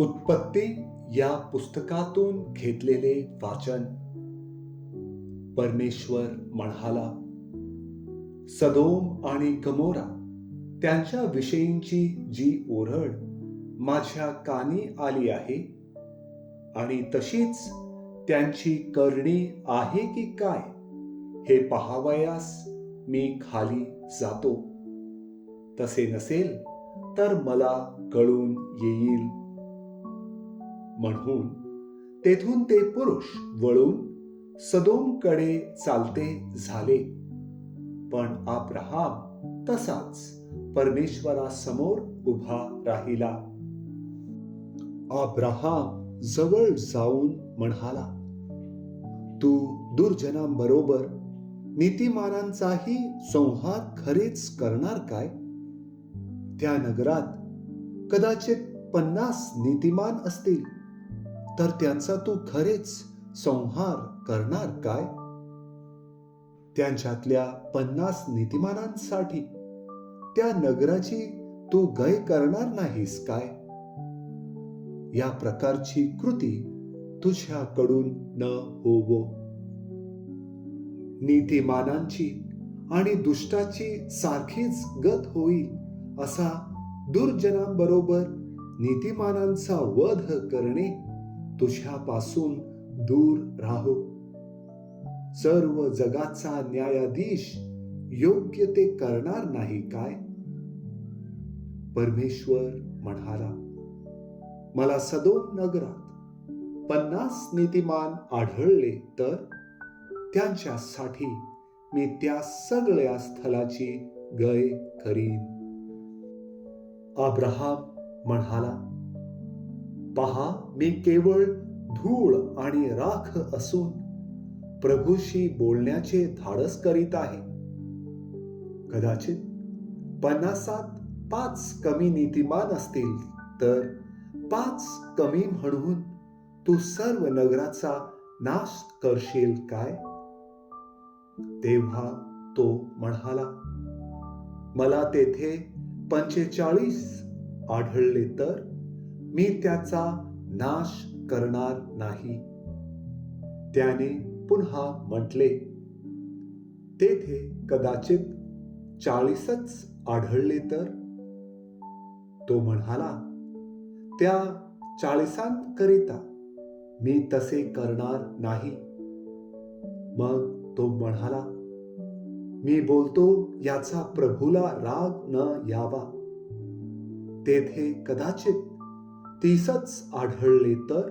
उत्पत्ती या पुस्तकातून घेतलेले वाचन. परमेश्वर म्हणाला सदोम आणि गमोरा त्यांच्या विषयींची जी ओरड माझ्या कानी आली आहे आणि तशीच त्यांची करणी आहे की काय हे पहावयास मी खाली जातो. तसे नसेल तर मला कळून येईल. म्हणून तेथून ते पुरुष वळून सदोमकडे चालते झाले. पण अब्राहाम तसाच परमेश्वरासमोर उभा राहिला. अब्राहाम जवळ जाऊन म्हणाला तू दुर्जनांबरोबर नीतिमानांचाही संहार खरेच करणार काय? त्या नगरात कदाचित पन्नास नीतिमान असतील. तर त्यांचा तू खरेच संहार करणार काय? त्यांच्यातल्या पन्नास नीतिमानांसाठी त्या नगराची तू गय करणार नाहीस काय? या प्रकारची कृती तुझ्याकडून न होवो. नीतिमानांची आणि दुष्टाची सारखीच गत होईल असा दुर्जनांबरोबर नीतिमानांचा वध करणे तुझ्यापासून दूर राहो. सर्व जगाचा न्यायाधीश योग्य ते करणार नाही काय? परमेश्वर म्हणाला मला सदोम नगरात पन्नास नीतिमान आढळले तर त्यांच्यासाठी मी त्या सगळ्या स्थलाची गय करीन. अब्राहम म्हणाला पहा मी केवळ धूळ आणि राख असून प्रभूशी बोलण्याचे धाडस करीत आहे. कदाचित पन्नासात पाच कमी नीतिमान असतील तर पाच कमी म्हणून तू सर्व नगराचा नाश करशील काय? तेव्हा तो म्हणाला मला तेथे पंचेचाळीस आढळले तर मी त्याचा नाश करणार नाही. त्याने पुन्हा म्हटले तेथे कदाचित चाळीसच आढळले तर? तो म्हणाला त्या चाळीसांकरिता मी तसे करणार नाही. मग तो म्हणाला मी बोलतो याचा प्रभूला राग न यावा. तेथे कदाचित तीसच आढळले तर?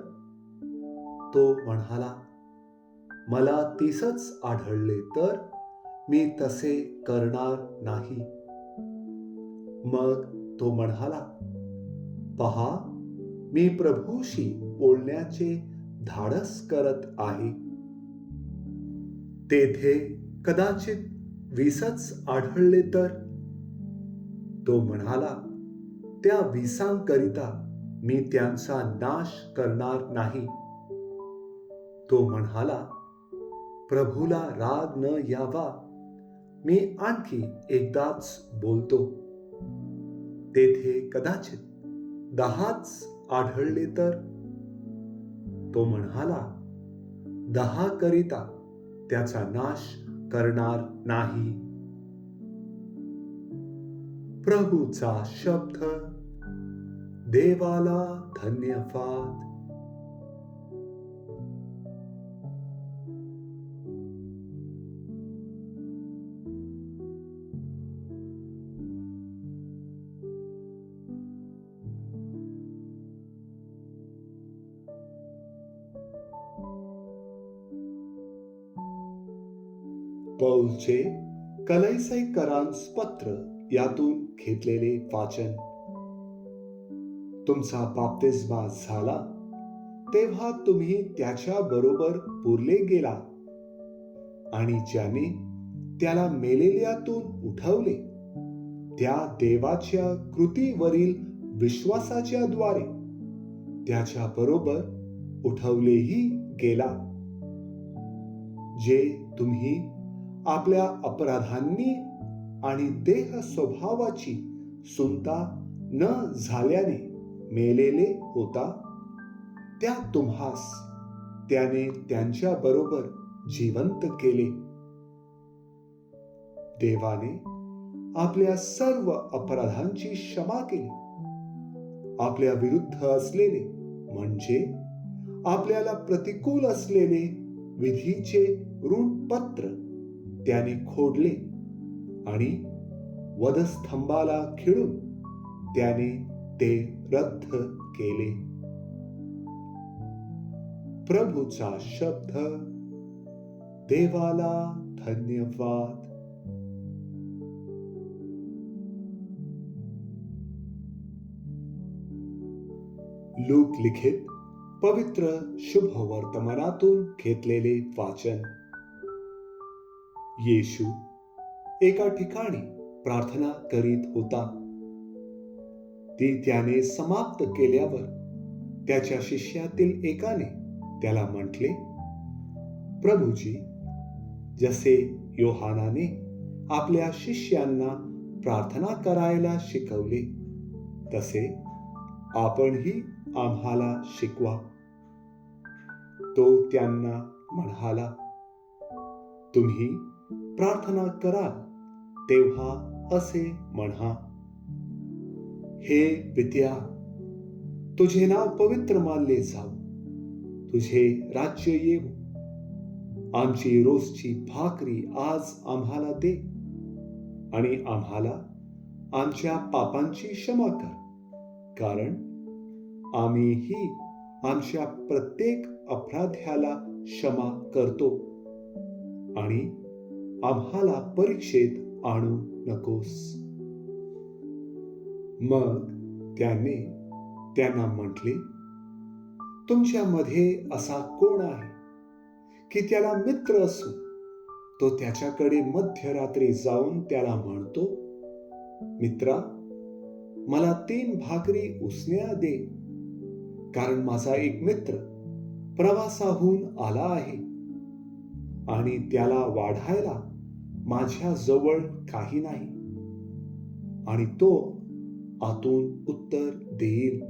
तो म्हणाला मला तीसच आढळले तर मी तसे करणार नाही. मग तो म्हणाला पहा मी प्रभूशी बोलण्याचे धाडस करत आहे. तेथे कदाचित वीसच आढळले तर? तो म्हणाला त्या विसांकरिता मी त्यांचा नाश करणार नाही. तो म्हणाला प्रभूला राग न यावा. मी आणखी एकदाच बोलतो. तेथे कदाचित दहाच आढळले तर? तो म्हणाला दहा करिता त्याचा नाश करणार नाही. प्रभूचा शब्द देवाला धन्यवाद. पौलचे कलैसैकरांस पत्र यातून घेतलेले वाचन. तुमचा बाप्तिस्मा झाला तेव्हा तुम्ही त्याच्या बरोबर पुरले गेला. आणि ज्याने त्याला मेलेल्यातून उठवले त्या देवाच्या कृतीवरील विश्वासाच्या द्वारे त्याच्या बरोबर उठवलेही गेला. जे तुम्ही आपल्या अपराधांनी आणि देह स्वभावाची सुनता न झाल्याने मेलेले होता. त्या तुम्हास त्याने त्यांच्या बरोबर जिवंत केले. देवाने आपल्या सर्व अपराधांची क्षमा केली. आपल्या विरुद्ध असलेले म्हणजे आपल्याला प्रतिकूल असलेले विधीचे ऋणपत्र त्याने खोडले आणि वधस्तंभाला खिळून त्याने ते रद्द केले. प्रभूचा शब्द देवाला धन्यवाद. लूक लिखित पवित्र शुभ वर्तमानातून घेतलेले वाचन. येशू एका ठिकाणी प्रार्थना करीत होता. ती त्याने समाप्त केल्यावर त्याच्या शिष्यातील एकाने त्याला म्हटले प्रभूजी जसे योहानाने आपल्या शिष्यांना प्रार्थना करायला शिकवले तसे आपणही आम्हाला शिकवा. तो त्यांना म्हणाला तुम्ही प्रार्थना करा तेव्हा असे म्हणा. हे पित्या तुझे नाव पवित्र मानले जाऊ. तुझे राज्य येऊ. आमची रोजची भाकरी आज आम्हाला दे आणि आम्हाला आमच्या पापांची क्षमा कर. कारण आम्हीही आमच्या प्रत्येक अपराध्याला क्षमा करतो आणि आम्हाला परीक्षेत आणू नकोस. मग त्याने त्यांना म्हटले तुमच्यामध्ये असा कोण आहे की त्याला मित्र असो? तो त्याच्याकडे मध्यरात्री जाऊन त्याला म्हणतो मित्रा मला तीन भाकरी उसण्या दे कारण माझा एक मित्र प्रवासाहून आला आहे आणि त्याला वाढायला माझ्या जवळ काही नाही. आणि तो आतून उत्तर देईल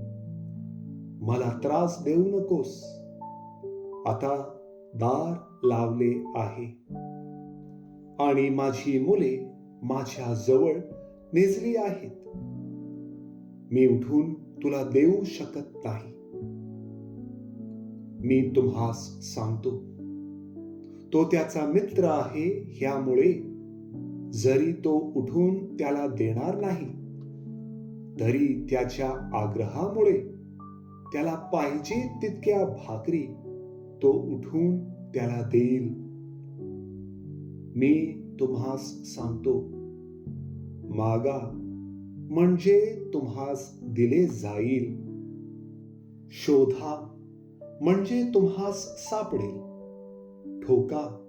मला त्रास देऊ नकोस. आता दार लावले आहे. आणि माझी मुले माझ्या जवळ निजली आहेत. मी उठून तुला देऊ शकत नाही. मी तुम्हास सांगतो. तो त्याचा मित्र आहे ह्यामुळे जरी तो उठून त्याला देणार नाही तरी त्याच्या आग्रहामुळे त्याला पाहिजे तितक्या भाकरी तो उठून त्याला देईल. मी तुम्हास सांगतो मागा म्हणजे तुम्हास दिले जाईल. शोधा म्हणजे तुम्हास सापडेल. ठोका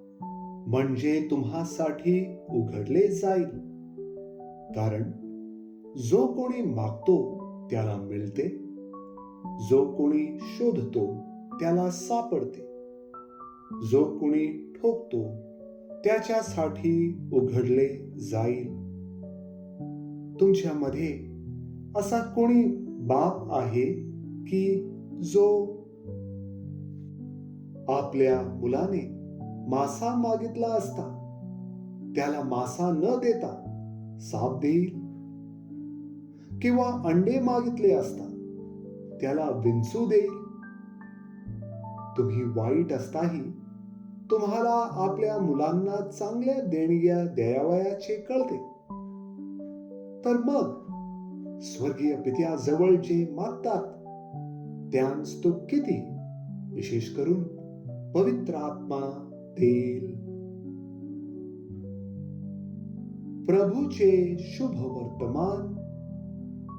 म्हणजे तुम्हासाठी उघडले जाईल. कारण जो कोणी मागतो त्याला मिळते. जो कोणी शोधतो त्याला सापडते. जो कोणी ठोकतो त्याच्यासाठी उघडले जाईल. तुमच्यामध्ये असा कोणी बाप आहे की जो आपल्या मुलाने मासा मागितला असता? त्याला मासा न देता साप देईल? किंवा अंडे मागितले असता त्याला विंचू देईल. तुम्ही वाईट असताही तुम्हाला आपल्या मुलांना चांगल्या देणग्या द्यावयाचे कळते. तर मग स्वर्गीय पित्याजवळ जे मागतात त्यांस तो किती विशेष करून पवित्र आत्मा देईल. प्रभूचे शुभ वर्तमान